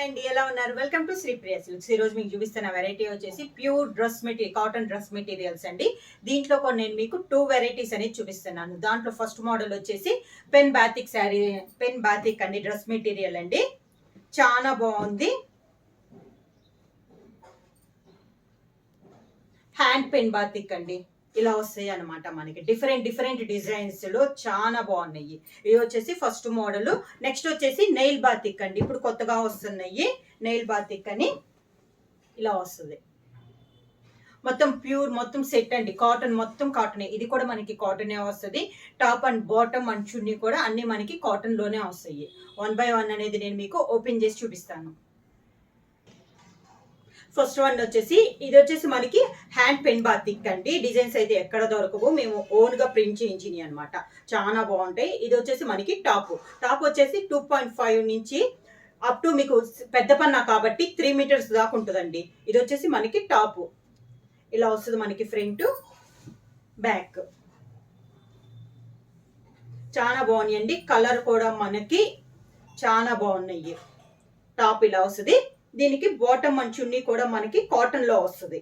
And ఎలా ఉన్నారు? Welcome to Sri Priya silks ఈ రోజు మీకు చూపిస్తున్న వెరైటీ వచ్చేసి pure dress material cotton dress materials అండి. దీంట్లో కొన్ని నేను మీకు టూ వెరైటీస్ అనేది చూపిస్తున్నాను. దాంట్లో ఫస్ట్ మోడల్ వచ్చేసి pen batik sari pen batik అండి డ్రెస్ మెటీరియల్ అండి. చాలా బాగుంది. హ్యాండ్ పెన్ బాతిక్ అండి. ఇలా వస్తాయి అనమాట మనకి. డిఫరెంట్ డిఫరెంట్ డిజైన్స్లో చాలా బాగున్నాయి. ఇవి వచ్చేసి ఫస్ట్ మోడల్ నెక్స్ట్ వచ్చేసి నెయిల్ బాతిక్ అండి. ఇప్పుడు కొత్తగా వస్తున్నాయి నెయిల్ బాతిక్ అని ఇలా వస్తుంది. మొత్తం ప్యూర్ మొత్తం సెట్ అండి. కాటన్ మొత్తం కాటన్ ఇది కూడా మనకి కాటనే వస్తుంది. Top and bottom and chunni కూడా అన్ని మనకి కాటన్లోనే వస్తాయి. వన్ బై వన్ అనేది నేను మీకు ఓపెన్ చేసి చూపిస్తాను. ఫస్ట్ వన్ వచ్చేసి ఇది వచ్చేసి మనకి హ్యాండ్ పెన్ బాతిక్ అండి. డిజైన్స్ అయితే ఎక్కడ దొరకవు. మేము ఓన్గా ప్రింట్ చేయించినవి అనమాట చాలా బాగుంటాయి. ఇది వచ్చేసి మనకి టాప్. టాప్ వచ్చేసి టూ పాయింట్ ఫైవ్ నుంచి అప్ టు మీకు పెద్ద పన్నా కాబట్టి త్రీ మీటర్స్ దాకా ఉంటుందండి. ఇది వచ్చేసి మనకి టాప్. ఇలా వస్తుంది మనకి ఫ్రంట్ బ్యాక్. చాలా బాగున్నాయండి. కలర్ కూడా మనకి చాలా బాగున్నాయి. టాప్ ఇలా వస్తుంది. దీనికి బాటమ్ అండ్ చున్నీ కూడా మనకి కాటన్లో వస్తుంది.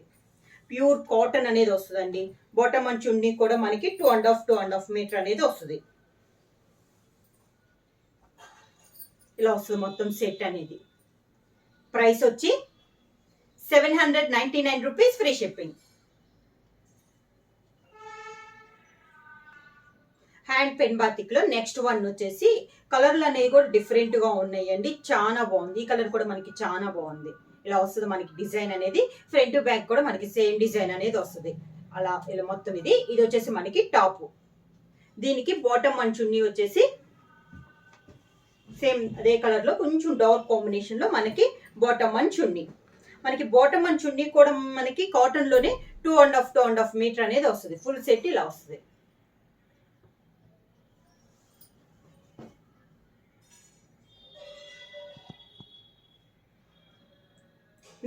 ప్యూర్ కాటన్ అనేది వస్తుందండి. బాటమ్ అండ్ చున్నీ కూడా మనకి two and half two and half meter అనేది వస్తుంది. ఇలా వస్తుంది మొత్తం సెట్ అనేది. ప్రైస్ వచ్చి seven hundred ninety nine rupees free shipping hand pen బాతిక్లో next one వచ్చేసి కలర్లు అనేవి కూడా డిఫరెంట్గా ఉన్నాయండి. చాలా బాగుంది. ఈ కలర్ కూడా మనకి చాలా బాగుంది. ఇలా వస్తుంది మనకి డిజైన్ అనేది. ఫ్రంట్ బ్యాక్ కూడా మనకి సేమ్ డిజైన్ అనేది వస్తుంది. అలా ఇలా మొత్తం ఇది. ఇది వచ్చేసి మనకి టాప్. దీనికి బాటమ్ అండ్ వచ్చేసి సేమ్ అదే కలర్లో కొంచెం డార్క్ కాంబినేషన్లో మనకి బాటమ్ అండ్ మనకి బాటమ్ అండ్ కూడా మనకి కాటన్లోనే two and half two and half meter అనేది వస్తుంది. ఫుల్ సెట్ ఇలా వస్తుంది.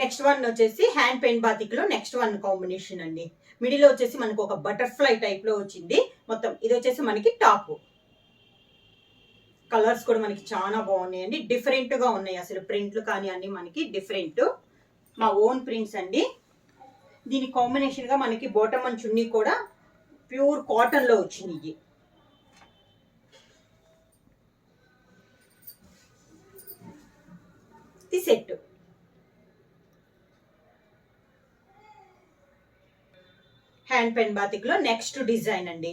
నెక్స్ట్ వన్ వచ్చేసి హ్యాండ్ పెయింట్ బాతిక్లో నెక్స్ట్ వన్ కాంబినేషన్ అండి. మిడిల్ వచ్చేసి మనకు ఒక బటర్ఫ్లై టైప్లో వచ్చింది. మొత్తం ఇది వచ్చేసి మనకి టాప్. కలర్స్ కూడా మనకి చాలా బాగున్నాయండి. డిఫరెంట్గా ఉన్నాయి అసలు ప్రింట్లు కానీ అన్నీ మనకి డిఫరెంట్. మా ఓన్ ప్రింట్స్ అండి. దీని కాంబినేషన్గా మనకి బాటమ్ అండ్ చున్నీ కూడా ప్యూర్ కాటన్లో వచ్చినాయి. ది ఇది సెట్. హ్యాండ్ పెన్ బాతిక్లో నెక్స్ట్ డిజైన్ అండి.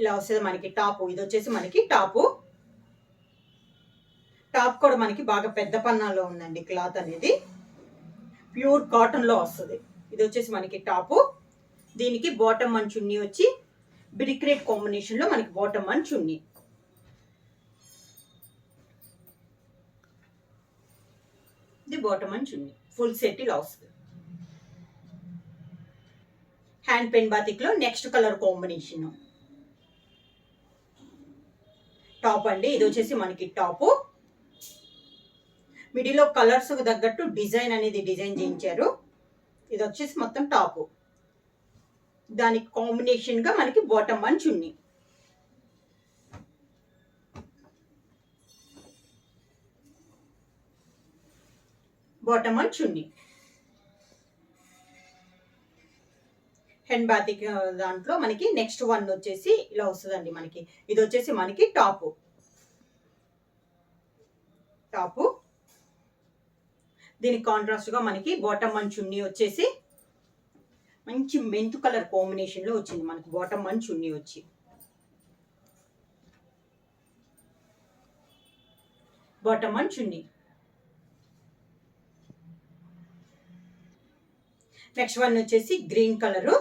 ఇలా వస్తుంది మనకి టాపు. ఇది వచ్చేసి మనకి టాపు. టాప్ కూడా మనకి బాగా పెద్ద పన్నాలో ఉందండి క్లాత్ అనేది. ప్యూర్ కాటన్లో వస్తుంది. ఇది వచ్చేసి మనకి టాపు. దీనికి బాటమ్ అండ్ చున్నీ వచ్చి బిరిక్రేట్ కాంబినేషన్లో మనకి బాటమ్ అండ్ చున్నీ. ఇది bottom and chunni. Full set ఇలా వస్తుంది. హ్యాండ్ పెన్ బాతిక్లో నెక్స్ట్ కలర్ కాంబినేషన్ టాప్ అండి ఇది వచ్చేసి మనకి టాపు మిడిలో కలర్స్ తగ్గట్టు డిజైన్ అనేది డిజైన్ చేయించారు. ఇది వచ్చేసి మొత్తం టాపు దానికి కాంబినేషన్గా మనకి బాటమ్ అని చున్నీ బాటమ్ అని చున్నీ హెండ్ బాతిక్ దాంట్లో మనకి నెక్స్ట్ వన్ వచ్చేసి ఇలా వస్తుందండి మనకి. ఇది వచ్చేసి మనకి టాపు. టాపు. దీనికి కాంట్రాస్ట్గా మనకి బాటమ్ అండ్ చున్నీ వచ్చేసి మంచి మెంతు కలర్ కాంబినేషన్లో వచ్చింది మనకి బాటమ్ అండ్ చున్నీ వచ్చి. Bottom and chunni next one వచ్చేసి గ్రీన్ కలరు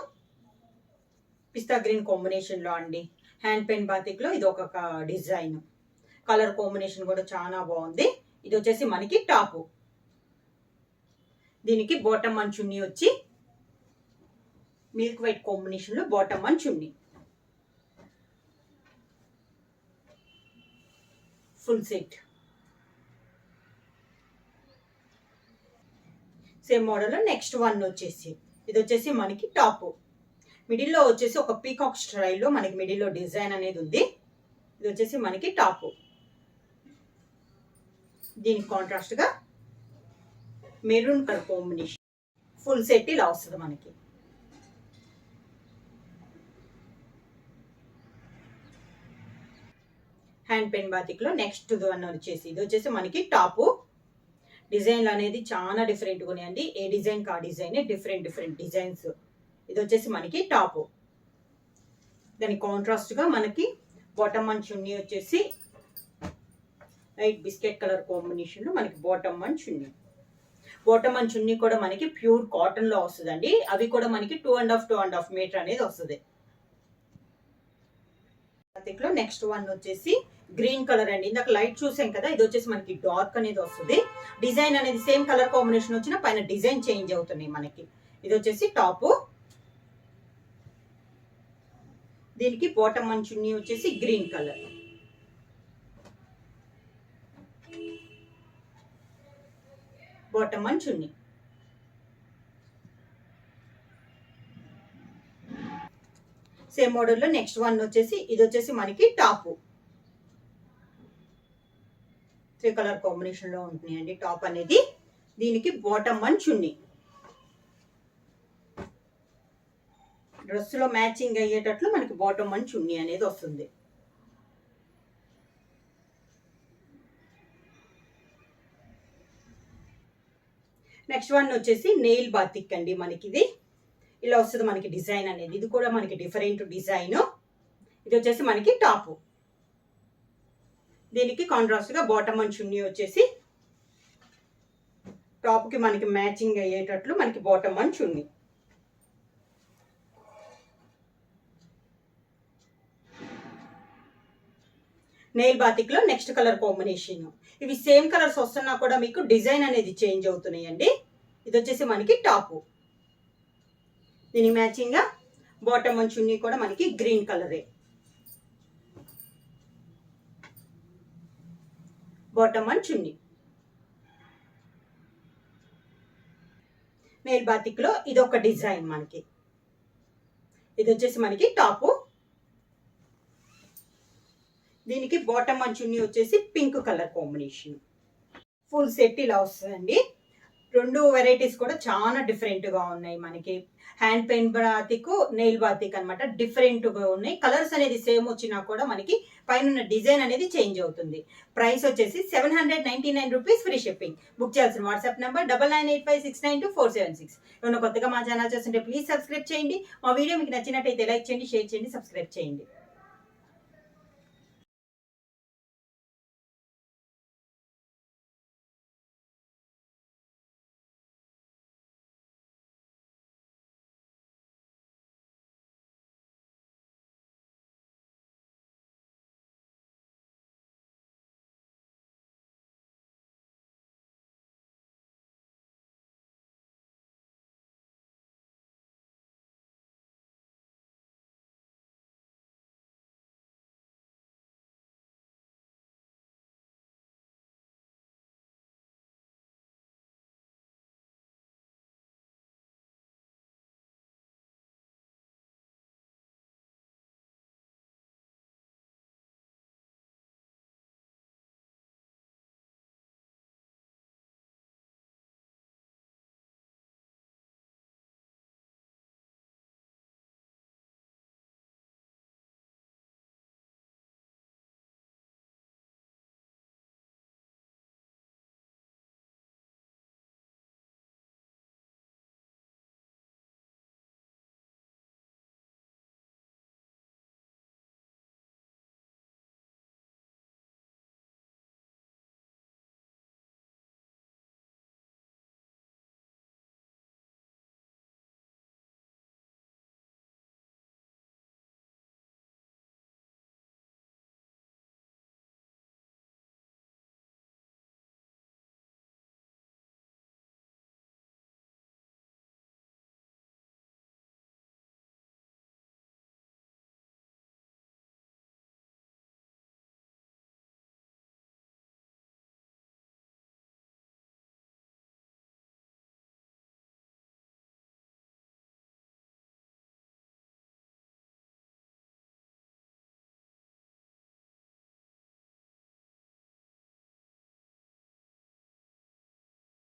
పిస్తా గ్రీన్ కాంబినేషన్లో అండి. హ్యాండ్ పెన్ బాతిక్లో ఇది ఒక డిజైన్ కలర్ కాంబినేషన్ కూడా చాలా బాగుంది. ఇది వచ్చేసి మనకి టాపు దీనికి బాటమ్ అండ్ చున్నీ వచ్చి మిల్క్ వైట్ కాంబినేషన్లో bottom and chunni full set same model next one వచ్చేసి. ఇది వచ్చేసి మనకి టాపు మిడిల్లో వచ్చేసి ఒక పీకాక్ స్టైల్లో మనకి మిడిల్లో డిజైన్ అనేది ఉంది. ఇది వచ్చేసి మనకి టాప్. దీనికి కాంట్రాస్ట్గా maroon colour combination. Full set ఇలా వస్తుంది మనకి. హ్యాండ్ పెన్ బాతిక్లో నెక్స్ట్ వన్ వచ్చేసి ఇది వచ్చేసి మనకి టాపు. డిజైన్లు అనేది చాలా డిఫరెంట్గా ఉన్నాయండి. ఏ డిజైన్ కా డిజైన్ డిఫరెంట్ డిఫరెంట్ డిజైన్స్ వచ్చేసి మనకి టాపు. దాని కాంట్రాస్ట్గా మనకి బాటమ్ అండ్ చున్నీ వచ్చేసి. లైట్ బిస్కెట్ కలర్ కాంబినేషన్లో మనకి bottom and chunni bottom and chunni కూడా మనకి ప్యూర్ కాటన్లో వస్తుందండి. అవి కూడా మనకి two and half two and half meter అనేది వస్తుంది. లో నెక్స్ట్ వన్ వచ్చేసి గ్రీన్ కలర్ అండి. ఇందాక లైట్ చూసాం కదా ఇది వచ్చేసి మనకి డార్క్ అనేది వస్తుంది. డిజైన్ అనేది సేమ్ కలర్ కాంబినేషన్ వచ్చిన పైన డిజైన్ చేంజ్ అవుతున్నాయి మనకి. ఇది వచ్చేసి టాప్. దీనికి పోట మంచుని వచ్చేసి green colour. Bottom and chunni same మోడల్లో నెక్స్ట్ వన్ వచ్చేసి ఇది వచ్చేసి మనకి టాప్. త్రీ కలర్ కాంబినేషన్లో ఉంటున్నాయండి టాప్ అనేది. దీనికి బాటమ్ వన్ చున్నీ డ్రెస్సులో మ్యాచింగ్ అయ్యేటట్లు మనకి బాటమ్ అని చున్నీ అనేది వస్తుంది. నెక్స్ట్ వన్ వచ్చేసి నెయిల్ బాతిక్ అండి మనకి ఇది ఇలా వస్తుంది మనకి డిజైన్ అనేది. ఇది కూడా మనకి డిఫరెంట్ డిజైన్. ఇది వచ్చేసి మనకి టాపు. దీనికి కాంట్రాస్ట్గా బాటమ్ అండ్ చున్నీ వచ్చేసి టాప్కి మనకి మ్యాచింగ్ అయ్యేటట్లు మనకి బాటమ్ అండ్ చున్నీ. నెయిల్ బాతిక్లో నెక్స్ట్ కలర్ కాంబినేషన్ ఇవి సేమ్ కలర్స్ వస్తున్నా కూడా మీకు డిజైన్ అనేది చేంజ్ అవుతున్నాయండి. ఇది వచ్చేసి మనకి టాపు దీని మ్యాచింగ్గా బాటమ్ అండ్ చున్నీ కూడా మనకి గ్రీన్ కలరే బాటమ్ అండ్ చున్నీ మేల్ బాతిక్లో ఇది ఒక డిజైన్ మనకి. ఇది వచ్చేసి మనకి టాపు దీనికి బాటమ్ అండ్ చున్నీ వచ్చేసి pink colour combination full set ఇలా వస్తుందండి. రెండు వెరైటీస్ కూడా చాలా డిఫరెంట్గా ఉన్నాయి మనకి. Hand paint batik nail batik అనమాట డిఫరెంట్గా ఉన్నాయి. కలర్స్ అనేది సేమ్ వచ్చినా కూడా మనకి పైన డిజైన్ అనేది చేంజ్ అవుతుంది. ప్రైస్ వచ్చేసి seven hundred ninety nine rupees free shipping book చేయాల్సిన WhatsApp number double nine eight five six nine two four seven six ఏమైనా కొత్తగా మా ఛానల్ చూస్తుంటే ప్లీజ్ సబ్స్క్రైబ్ చేయండి. మా వీడియో మీకు నచ్చినట్టయితే లైక్ చేయండి షేర్ చేయండి సబ్స్క్రైబ్ చేయండి.